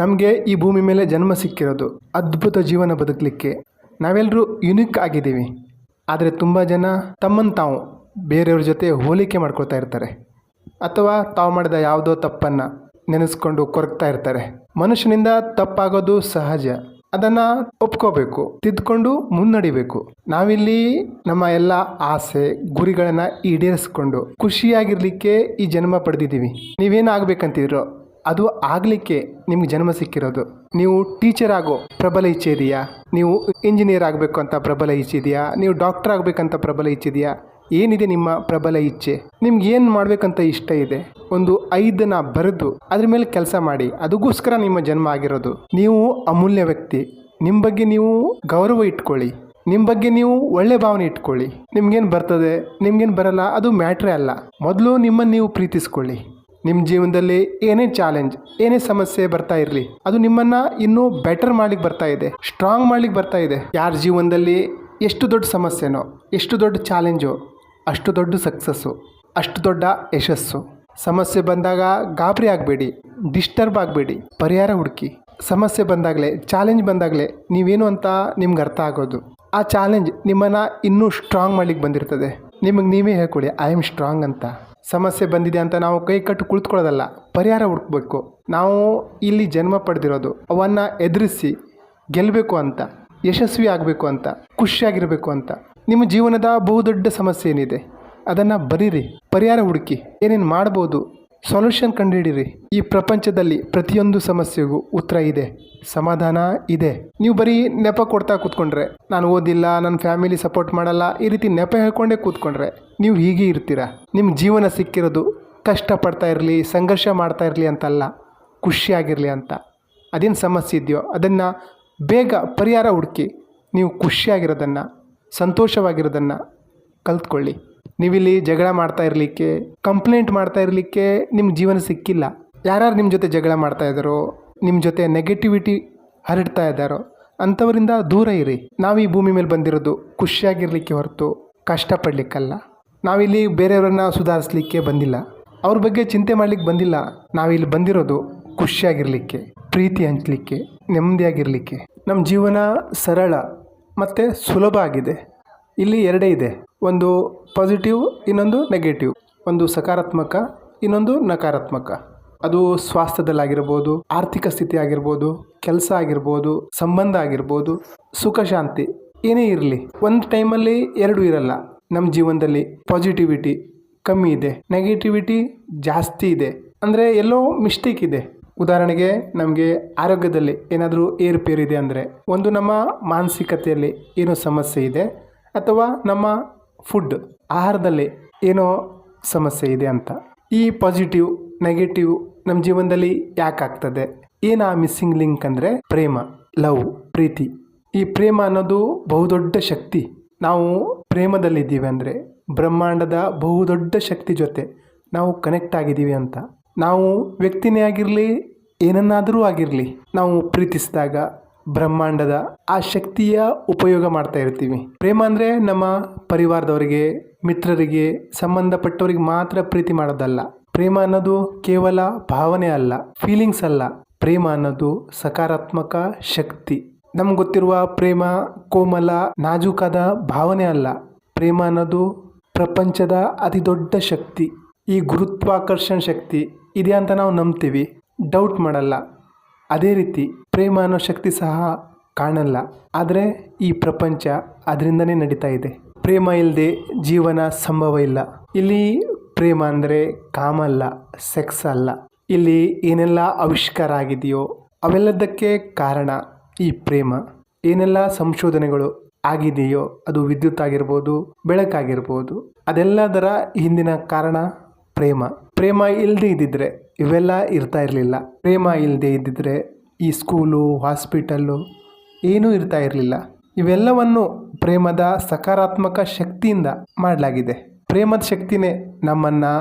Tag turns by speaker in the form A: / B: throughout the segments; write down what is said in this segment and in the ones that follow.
A: ನಮಗೆ ಈ ಭೂಮಿ ಮೇಲೆ ಜನ್ಮ ಸಿಕ್ಕಿರೋದು ಅದ್ಭುತ ಜೀವನ ಬದುಕಲಿಕ್ಕೆ. ನಾವೆಲ್ಲರೂ ಯುನಿಕ್ ಆಗಿದ್ದೀವಿ. ಆದರೆ ತುಂಬ ಜನ ತಮ್ಮನ್ನು ತಾವು ಬೇರೆಯವ್ರ ಜೊತೆ ಹೋಲಿಕೆ ಮಾಡ್ಕೊಳ್ತಾ ಇರ್ತಾರೆ. ಅಥವಾ ತಾವು ಮಾಡಿದ ಯಾವುದೋ ತಪ್ಪನ್ನು ನೆನೆಸ್ಕೊಂಡು ಕೊರಗ್ತಾ ಇರ್ತಾರೆ. ಮನುಷ್ಯನಿಂದ ತಪ್ಪಾಗೋದು ಸಹಜ. ಅದನ್ನು ಒಪ್ಕೋಬೇಕು, ತಿದ್ಕೊಂಡು ಮುನ್ನಡಿಬೇಕು. ನಾವಿಲ್ಲಿ ನಮ್ಮ ಎಲ್ಲ ಆಸೆ, ಗುರಿಗಳನ್ನು ಈಡೇರಿಸ್ಕೊಂಡು ಖುಷಿಯಾಗಿರಲಿಕ್ಕೆ ಈ ಜನ್ಮ ಪಡೆದಿದ್ದೀವಿ. ನೀವೇನು ಆಗ್ಬೇಕಂತಿದ್ರೋ ಅದು ಆಗಲಿಕ್ಕೆ ನಿಮ್ಗೆ ಜನ್ಮ ಸಿಕ್ಕಿರೋದು. ನೀವು ಟೀಚರ್ ಆಗೋ ಪ್ರಬಲ ಇಚ್ಛೆ ಇದೆಯಾ? ನೀವು ಇಂಜಿನಿಯರ್ ಆಗಬೇಕು ಅಂತ ಪ್ರಬಲ ಇಚ್ಛೆ ಇದೆಯಾ? ನೀವು ಡಾಕ್ಟರ್ ಆಗಬೇಕಂತ ಪ್ರಬಲ ಇಚ್ಛೆ ಇದೆಯಾ? ಏನಿದೆ ನಿಮ್ಮ ಪ್ರಬಲ ಇಚ್ಛೆ? ನಿಮ್ಗೆ ಏನು ಮಾಡಬೇಕಂತ ಇಷ್ಟ ಇದೆ? ಒಂದು ಐದನ್ನ ಬರೆದು ಅದ್ರ ಮೇಲೆ ಕೆಲಸ ಮಾಡಿ. ಅದಕ್ಕೋಸ್ಕರ ನಿಮ್ಮ ಜನ್ಮ ಆಗಿರೋದು. ನೀವು ಅಮೂಲ್ಯ ವ್ಯಕ್ತಿ. ನಿಮ್ಮ ಬಗ್ಗೆ ನೀವು ಗೌರವ ಇಟ್ಕೊಳ್ಳಿ. ನಿಮ್ಮ ಬಗ್ಗೆ ನೀವು ಒಳ್ಳೆ ಭಾವನೆ ಇಟ್ಕೊಳ್ಳಿ. ನಿಮ್ಗೇನು ಬರ್ತದೆ? ನಿಮ್ಗೇನು ಬರಲ್ಲ? ಅದು ಮ್ಯಾಟ್ರೇ ಅಲ್ಲ. ಮೊದಲು ನಿಮ್ಮನ್ನು ನೀವು ಪ್ರೀತಿಸ್ಕೊಳ್ಳಿ. ನಿಮ್ಮ ಜೀವನದಲ್ಲಿ ಏನೇ ಚಾಲೆಂಜ್ ಏನೇ ಸಮಸ್ಯೆ ಬರ್ತಾ ಇರಲಿ, ಅದು ನಿಮ್ಮನ್ನ ಇನ್ನೂ ಬೆಟರ್ ಮಾಡ್ಲಿಕ್ಕೆ ಬರ್ತಾ ಇದೆ ಸ್ಟ್ರಾಂಗ್ ಮಾಡ್ಲಿಕ್ಕೆ ಬರ್ತಾ ಇದೆ. ಯಾರ ಜೀವನದಲ್ಲಿ ಎಷ್ಟು ದೊಡ್ಡ ಸಮಸ್ಯೆನೋ, ಎಷ್ಟು ದೊಡ್ಡ ಚಾಲೆಂಜು ಅಷ್ಟು ದೊಡ್ಡ ಸಕ್ಸಸ್ಸು ಅಷ್ಟು ದೊಡ್ಡ ಯಶಸ್ಸು. ಸಮಸ್ಯೆ ಬಂದಾಗ ಗಾಬರಿ ಆಗಬೇಡಿ ಡಿಸ್ಟರ್ಬ್ ಆಗಬೇಡಿ, ಪರಿಹಾರ ಹುಡುಕಿ. ಸಮಸ್ಯೆ ಬಂದಾಗಲೇ ಚಾಲೆಂಜ್ ಬಂದಾಗಲೇ ನೀವೇನು ಅಂತ ನಿಮ್ಗೆ ಅರ್ಥ ಆಗೋದು. ಆ ಚಾಲೆಂಜ್ ನಿಮ್ಮನ್ನು ಇನ್ನೂ ಸ್ಟ್ರಾಂಗ್ ಮಾಡ್ಲಿಕ್ಕೆ ಬಂದಿರ್ತದೆ. ನಿಮಗೆ ನೀವೇ ಹೇಳ್ಕೊಳ್ಳಿ ಐ ಆಮ್ ಸ್ಟ್ರಾಂಗ್ ಅಂತ. ಸಮಸ್ಯೆ ಬಂದಿದೆ ಅಂತ ನಾವು ಕೈ ಕಟ್ಟು ಕುಳಿತುಕೊಳ್ಳೋದಲ್ಲ, ಪರಿಹಾರ ಹುಡುಕ್ಬೇಕು. ನಾವು ಇಲ್ಲಿ ಜನ್ಮ ಪಡೆದಿರೋದು, ಅವನ್ನು ಎದುರಿಸಿ ಗೆಲ್ಲಬೇಕು ಅಂತ, ಯಶಸ್ವಿ ಆಗಬೇಕು ಅಂತ, ಖುಷಿಯಾಗಿರಬೇಕು ಅಂತ. ನಿಮ್ಮ ಜೀವನದ ಬಹುದೊಡ್ಡ ಸಮಸ್ಯೆ ಏನಿದೆ? ಅದನ್ನು ಬರೀರಿ. ಪರಿಹಾರ ಹುಡುಕಿ, ಏನೇನು ಮಾಡ್ಬೋದು? ಸೊಲ್ಯೂಷನ್ ಕಂಡುಹಿಡಿರಿ ಈ ಪ್ರಪಂಚದಲ್ಲಿ ಪ್ರತಿಯೊಂದು ಸಮಸ್ಯೆಗೂ ಉತ್ತರ ಇದೆ. ಸಮಾಧಾನ ಇದೆ. ನೀವು ಬರೀ ನೆಪ ಕೊಡ್ತಾ ಕೂತ್ಕೊಂಡ್ರೆ, ನಾನು ಓದಿಲ್ಲ, ನನ್ನ ಫ್ಯಾಮಿಲಿ ಸಪೋರ್ಟ್ ಮಾಡಲ್ಲ, ಈ ರೀತಿ ನೆಪ ಹೇಳ್ಕೊಂಡೇ ಕೂತ್ಕೊಂಡ್ರೆ ನೀವು ಹೀಗೆ ಇರ್ತೀರ? ನಿಮ್ಮ ಜೀವನ ಸಿಕ್ಕಿರೋದು ಕಷ್ಟಪಡ್ತಾ ಇರಲಿ, ಸಂಘರ್ಷ ಮಾಡ್ತಾ ಇರಲಿ ಅಂತಲ್ಲ, ಖುಷಿಯಾಗಿರಲಿ ಅಂತ. ಅದೇನು ಸಮಸ್ಯೆ ಇದೆಯೋ, ಅದನ್ನು ಬೇಗ ಪರಿಹಾರ ಹುಡುಕಿ ನೀವು ಖುಷಿಯಾಗಿರೋದನ್ನು, ಸಂತೋಷವಾಗಿರೋದನ್ನು ಕಲ್ತ್ಕೊಳ್ಳಿ. ನೀವಿಲ್ಲಿ ಜಗಳ ಮಾಡ್ತಾ ಇರಲಿಕ್ಕೆ ಕಂಪ್ಲೇಂಟ್ ಮಾಡ್ತಾ ಇರಲಿಕ್ಕೆ ನಿಮ್ಮ ಜೀವನ ಸಿಕ್ಕಿಲ್ಲ. ಯಾರ್ಯಾರು ನಿಮ್ಮ ಜೊತೆ ಜಗಳ ಮಾಡ್ತಾ ಇದ್ದಾರೋ ನಿಮ್ಮ ಜೊತೆ ನೆಗೆಟಿವಿಟಿ ಹರಡ್ತಾ ಇದ್ದಾರೋ, ಅಂಥವರಿಂದ ದೂರ ಇರಿ. ನಾವು ಈ ಭೂಮಿ ಮೇಲೆ ಬಂದಿರೋದು ಖುಷಿಯಾಗಿರಲಿಕ್ಕೆ ಹೊರತು ಕಷ್ಟಪಡಲಿಕ್ಕಲ್ಲ. ನಾವಿಲ್ಲಿ ಬೇರೆಯವರನ್ನ ಸುಧಾರಿಸ್ಲಿಕ್ಕೆ ಬಂದಿಲ್ಲ. ಅವ್ರ ಬಗ್ಗೆ ಚಿಂತೆ ಮಾಡಲಿಕ್ಕೆ ಬಂದಿಲ್ಲ. ನಾವಿಲ್ಲಿ ಬಂದಿರೋದು ಖುಷಿಯಾಗಿರಲಿಕ್ಕೆ, ಪ್ರೀತಿ ಹಂಚಲಿಕ್ಕೆ, ನೆಮ್ಮದಿಯಾಗಿರಲಿಕ್ಕೆ. ನಮ್ಮ ಜೀವನ ಸರಳ ಮತ್ತು ಸುಲಭ ಆಗಿದೆ. ಇಲ್ಲಿ ಎರಡೇ ಇದೆ. ಒಂದು ಪಾಸಿಟಿವ್ ಇನ್ನೊಂದು ನೆಗೆಟಿವ್ ಒಂದು ಸಕಾರಾತ್ಮಕ, ಇನ್ನೊಂದು ನಕಾರಾತ್ಮಕ. ಅದು ಸ್ವಾಸ್ಥ್ಯದಲ್ಲಾಗಿರ್ಬೋದು, ಆರ್ಥಿಕ ಸ್ಥಿತಿ ಆಗಿರ್ಬೋದು ಕೆಲಸ ಆಗಿರ್ಬೋದು, ಸಂಬಂಧ ಆಗಿರ್ಬೋದು, ಸುಖ, ಶಾಂತಿ ಏನೇ ಇರಲಿ. ಒಂದು ಟೈಮಲ್ಲಿ ಎರಡು ಇರಲ್ಲ. ನಮ್ಮ ಜೀವನದಲ್ಲಿ ಪಾಸಿಟಿವಿಟಿ ಕಮ್ಮಿ ಇದೆ ನೆಗೆಟಿವಿಟಿ ಜಾಸ್ತಿ ಇದೆ. ಅಂದರೆ ಎಲ್ಲೋ ಮಿಸ್ಟೇಕ್ ಇದೆ. ಉದಾಹರಣೆಗೆ ನಮಗೆ ಆರೋಗ್ಯದಲ್ಲಿ ಏನಾದರೂ ಏರುಪೇರಿದೆ ಅಂದರೆ, ಒಂದು ನಮ್ಮ ಮಾನಸಿಕತೆಯಲ್ಲಿ ಏನೋ ಸಮಸ್ಯೆ ಇದೆ ಅಥವಾ ನಮ್ಮ ಫುಡ್ ಆಹಾರದಲ್ಲಿ ಏನೋ ಸಮಸ್ಯೆ ಇದೆ ಅಂತ. ಈ ಪಾಸಿಟಿವ್ ನೆಗೆಟಿವ್ ನಮ್ಮ ಜೀವನದಲ್ಲಿ ಯಾಕೆ ಆಗ್ತದೆ? ಏನು ಆ ಮಿಸ್ಸಿಂಗ್ ಲಿಂಕ್ ಅಂದರೆ ಪ್ರೇಮ, ಲವ್, ಪ್ರೀತಿ. ಈ ಪ್ರೇಮ ಅನ್ನೋದು ಬಹುದೊಡ್ಡ ಶಕ್ತಿ. ನಾವು ಪ್ರೇಮದಲ್ಲಿದ್ದೀವಿ ಅಂದರೆ ಬ್ರಹ್ಮಾಂಡದ ಬಹುದೊಡ್ಡ ಶಕ್ತಿ ಜೊತೆ ನಾವು ಕನೆಕ್ಟ್ ಆಗಿದ್ದೀವಿ ಅಂತ. ನಾವು ವ್ಯಕ್ತಿನೇ ಆಗಿರಲಿ, ಏನನ್ನಾದರೂ ಆಗಿರಲಿ, ನಾವು ಪ್ರೀತಿಸಿದಾಗ ಬ್ರಹ್ಮಾಂಡದ ಆ ಶಕ್ತಿಯ ಉಪಯೋಗ ಮಾಡ್ತಾ ಇರ್ತೀವಿ. ಪ್ರೇಮ ಅಂದರೆ ನಮ್ಮ ಪರಿವಾರದವರಿಗೆ, ಮಿತ್ರರಿಗೆ, ಸಂಬಂಧಪಟ್ಟವರಿಗೆ ಮಾತ್ರ ಪ್ರೀತಿ ಮಾಡೋದಲ್ಲ. ಪ್ರೇಮ ಅನ್ನೋದು ಕೇವಲ ಭಾವನೆ ಅಲ್ಲ ಫೀಲಿಂಗ್ಸ್ ಅಲ್ಲ. ಪ್ರೇಮ ಅನ್ನೋದು ಸಕಾರಾತ್ಮಕ ಶಕ್ತಿ. ನಮ್ಗೆ ಗೊತ್ತಿರುವ ಪ್ರೇಮ ಕೋಮಲ, ನಾಜೂಕಾದ ಭಾವನೆ ಅಲ್ಲ. ಪ್ರೇಮ ಅನ್ನೋದು ಪ್ರಪಂಚದ ಅತಿ ದೊಡ್ಡ ಶಕ್ತಿ. ಈ ಗುರುತ್ವಾಕರ್ಷಣ ಶಕ್ತಿ ಇದೆ ಅಂತ ನಾವು ನಂಬ್ತೀವಿ. ಡೌಟ್ ಮಾಡಲ್ಲ. ಅದೇ ರೀತಿ ಪ್ರೇಮ ಅನ್ನೋ ಶಕ್ತಿ ಸಹ ಕಾಣಲ್ಲ. ಆದರೆ ಈ ಪ್ರಪಂಚ ಅದರಿಂದನೇ ನಡೀತಾ ಇದೆ. ಪ್ರೇಮ ಇಲ್ಲದೆ ಜೀವನ ಸಂಭವ ಇಲ್ಲ. ಇಲ್ಲಿ ಪ್ರೇಮ ಅಂದರೆ ಕಾಮ ಅಲ್ಲ ಸೆಕ್ಸ್ ಅಲ್ಲ. ಇಲ್ಲಿ ಏನೆಲ್ಲ ಆವಿಷ್ಕಾರ ಆಗಿದೆಯೋ ಅವೆಲ್ಲದಕ್ಕೆ ಕಾರಣ ಈ ಪ್ರೇಮ. ಏನೆಲ್ಲ ಸಂಶೋಧನೆಗಳು ಆಗಿದೆಯೋ ಅದು ವಿದ್ಯುತ್ ಆಗಿರ್ಬೋದು, ಬೆಳಕಾಗಿರ್ಬೋದು, ಅದೆಲ್ಲದರ ಹಿಂದಿನ ಕಾರಣ ಪ್ರೇಮ. ಪ್ರೇಮ ಇಲ್ಲದೆ ಇದ್ದಿದ್ರೆ ಇವೆಲ್ಲ ಇರ್ತಾ ಇರಲಿಲ್ಲ. ಪ್ರೇಮ ಇಲ್ಲದೆ ಇದ್ದಿದ್ರೆ ಈ ಸ್ಕೂಲು ಹಾಸ್ಪಿಟಲ್ಲು ಏನೂ ಇರ್ತಾ ಇರಲಿಲ್ಲ. ಇವೆಲ್ಲವನ್ನು ಪ್ರೇಮದ ಸಕಾರಾತ್ಮಕ ಶಕ್ತಿಯಿಂದ ಮಾಡಲಾಗಿದೆ. ಪ್ರೇಮದ ಶಕ್ತಿನೇ ನಮ್ಮನ್ನು,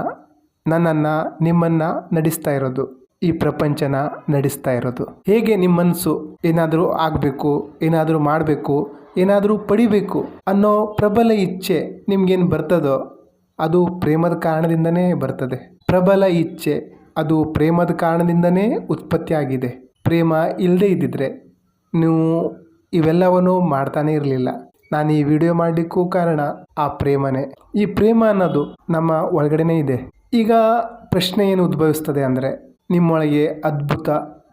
A: ನನ್ನನ್ನು, ನಿಮ್ಮನ್ನು ನಡೆಸ್ತಾ ಇರೋದು. ಈ ಪ್ರಪಂಚನ ನಡೆಸ್ತಾ ಇರೋದು. ಹೇಗೆ ನಿಮ್ಮ ಮನಸ್ಸು ಏನಾದರೂ ಆಗಬೇಕು, ಏನಾದರೂ ಮಾಡಬೇಕು, ಏನಾದರೂ ಪಡಿಬೇಕು ಅನ್ನೋ ಪ್ರಬಲ ಇಚ್ಛೆ ನಿಮ್ಗೇನು ಬರ್ತದೋ ಅದು ಪ್ರೇಮದ ಕಾರಣದಿಂದನೇ ಬರ್ತದೆ. ಪ್ರಬಲ ಇಚ್ಛೆ ಅದು ಪ್ರೇಮದ ಕಾರಣದಿಂದನೇ ಉತ್ಪತ್ತಿಯಾಗಿದೆ. ಪ್ರೇಮ ಇಲ್ಲದೇ ಇದ್ದಿದ್ರೆ ನೀವು ಇವೆಲ್ಲವನ್ನು ಮಾಡ್ತಾನೇ ಇರಲಿಲ್ಲ. ನಾನು ಈ ವಿಡಿಯೋ ಮಾಡಲಿಕ್ಕೂ ಕಾರಣ ಆ ಪ್ರೇಮನೇ. ಈ ಪ್ರೇಮ ಅನ್ನೋದು ನಮ್ಮ ಒಳಗಡೆನೇ ಇದೆ. ಈಗ ಪ್ರಶ್ನೆ ಏನು ಉದ್ಭವಿಸ್ತದೆ ಅಂದರೆ ನಿಮ್ಮೊಳಗೆ ಅದ್ಭುತ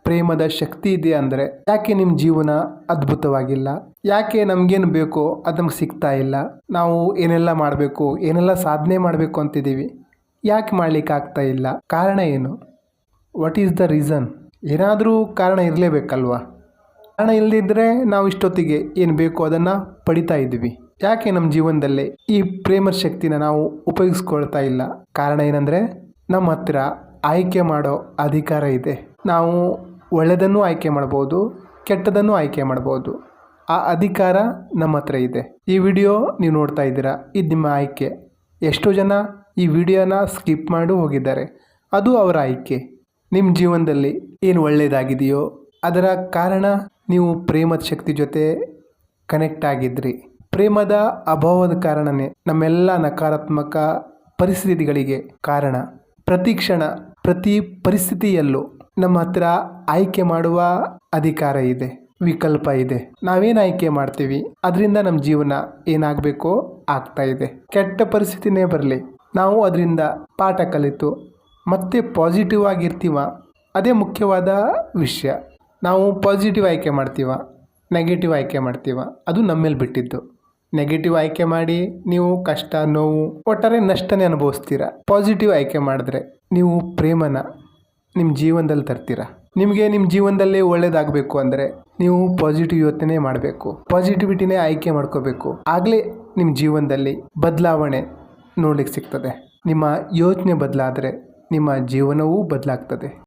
A: ಪ್ರೇಮದ ಶಕ್ತಿ ಇದೆ ಅಂದರೆ ಯಾಕೆ ನಿಮ್ಮ ಜೀವನ ಅದ್ಭುತವಾಗಿಲ್ಲ? ಯಾಕೆ ನಮಗೇನು ಬೇಕೋ ಅದು ನಮ್ಗೆ ಸಿಗ್ತಾ ಇಲ್ಲ? ನಾವು ಏನೆಲ್ಲ ಮಾಡಬೇಕು, ಏನೆಲ್ಲ ಸಾಧನೆ ಮಾಡಬೇಕು ಅಂತಿದ್ದೀವಿ. ಯಾಕೆ ಮಾಡ್ಲಿಕ್ಕೆ ಆಗ್ತಾ ಇಲ್ಲ? ಕಾರಣ ಏನು? ವಾಟ್ ಈಸ್ ದ ರೀಸನ್ ಏನಾದರೂ ಕಾರಣ ಇರಲೇಬೇಕಲ್ವಾ? ಕಾರಣ ಇಲ್ಲದಿದ್ದರೆ ನಾವು ಇಷ್ಟೊತ್ತಿಗೆ ಏನು ಬೇಕೋ ಅದನ್ನು ಪಡಿತಾ ಇದ್ವಿ. ಯಾಕೆ ನಮ್ಮ ಜೀವನದಲ್ಲಿ ಈ ಪ್ರೇಮ ಶಕ್ತಿನ ನಾವು ಉಪಯೋಗಿಸ್ಕೊಳ್ತಾ ಇಲ್ಲ? ಕಾರಣ ಏನಂದರೆ, ನಮ್ಮ ಹತ್ರ ಆಯ್ಕೆ ಮಾಡೋ ಅಧಿಕಾರ ಇದೆ. ನಾವು ಒಳ್ಳೆಯದನ್ನು ಆಯ್ಕೆ ಮಾಡ್ಬೋದು, ಕೆಟ್ಟದನ್ನು ಆಯ್ಕೆ ಮಾಡ್ಬೋದು. ಆ ಅಧಿಕಾರ ನಮ್ಮ ಹತ್ರ ಇದೆ. ಈ ವಿಡಿಯೋ ನೀವು ನೋಡ್ತಾ ಇದ್ದೀರಾ, ಇದು ನಿಮ್ಮ ಆಯ್ಕೆ. ಎಷ್ಟೋ ಜನ ಈ ವಿಡಿಯೋನ ಸ್ಕಿಪ್ ಮಾಡು ಹೋಗಿದ್ದಾರೆ. ಅದು ಅವರ ಆಯ್ಕೆ. ನಿಮ್ಮ ಜೀವನದಲ್ಲಿ ಏನು ಒಳ್ಳೆಯದಾಗಿದೆಯೋ ಅದರ ಕಾರಣ ನೀವು ಪ್ರೇಮದ ಶಕ್ತಿ ಜೊತೆ ಕನೆಕ್ಟ್ ಆಗಿದ್ರಿ. ಪ್ರೇಮದ ಅಭಾವದ ಕಾರಣನೇ ನಮ್ಮೆಲ್ಲ ನಕಾರಾತ್ಮಕ ಪರಿಸ್ಥಿತಿಗಳಿಗೆ ಕಾರಣ. ಪ್ರತಿ ಕ್ಷಣ, ಪ್ರತಿ ಪರಿಸ್ಥಿತಿಯಲ್ಲೂ ನಮ್ಮ ಹತ್ರ ಆಯ್ಕೆ ಮಾಡುವ ಅಧಿಕಾರ ಇದೆ, ವಿಕಲ್ಪ ಇದೆ. ನಾವೇನು ಆಯ್ಕೆ ಮಾಡ್ತೀವಿ? ಅದರಿಂದ ನಮ್ಮ ಜೀವನ ಏನಾಗಬೇಕೋ ಆಗ್ತಾ ಇದೆ. ಕೆಟ್ಟ ಪರಿಸ್ಥಿತಿನೇ ಬರಲಿ. ನಾವು ಅದರಿಂದ ಪಾಠ ಕಲಿತು ಮತ್ತೆ ಪಾಸಿಟಿವ್ ಆಗಿರ್ತೀವ. ಅದೇ ಮುಖ್ಯವಾದ ವಿಷಯ. ನಾವು ಪಾಸಿಟಿವ್ ಆಯ್ಕೆ ಮಾಡ್ತೀವ ನೆಗೆಟಿವ್ ಆಯ್ಕೆ ಮಾಡ್ತೀವ. ಅದು ನಮ್ಮ ಮೇಲೆ ಬಿಟ್ಟಿದ್ದು. ನೆಗೆಟಿವ್ ಆಯ್ಕೆ ಮಾಡಿ ನೀವು ಕಷ್ಟ, ನೋವು, ಒಟ್ಟಾರೆ ನಷ್ಟನೇ ಅನುಭವಿಸ್ತೀರ. ಪಾಸಿಟಿವ್ ಆಯ್ಕೆ ಮಾಡಿದ್ರೆ ನೀವು ಪ್ರೇಮನ ನಿಮ್ಮ ಜೀವನದಲ್ಲಿ ತರ್ತೀರ. ನಿಮಗೆ ನಿಮ್ಮ ಜೀವನದಲ್ಲಿ ಒಳ್ಳೇದಾಗಬೇಕು ಅಂದರೆ ನೀವು ಪಾಸಿಟಿವ್ ಯೋಚನೆ ಮಾಡಬೇಕು. ಪಾಸಿಟಿವಿಟಿನೇ ಆಯ್ಕೆ ಮಾಡ್ಕೋಬೇಕು. ಆಗಲೇ ನಿಮ್ಮ ಜೀವನದಲ್ಲಿ ಬದಲಾವಣೆ ನೋಡ್ಲಿಕ್ಕೆ ಸಿಗ್ತದೆ. ನಿಮ್ಮ ಯೋಚನೆ ಬದಲಾದರೆ ನಿಮ್ಮ ಜೀವನವೂ ಬದಲಾಗ್ತದೆ.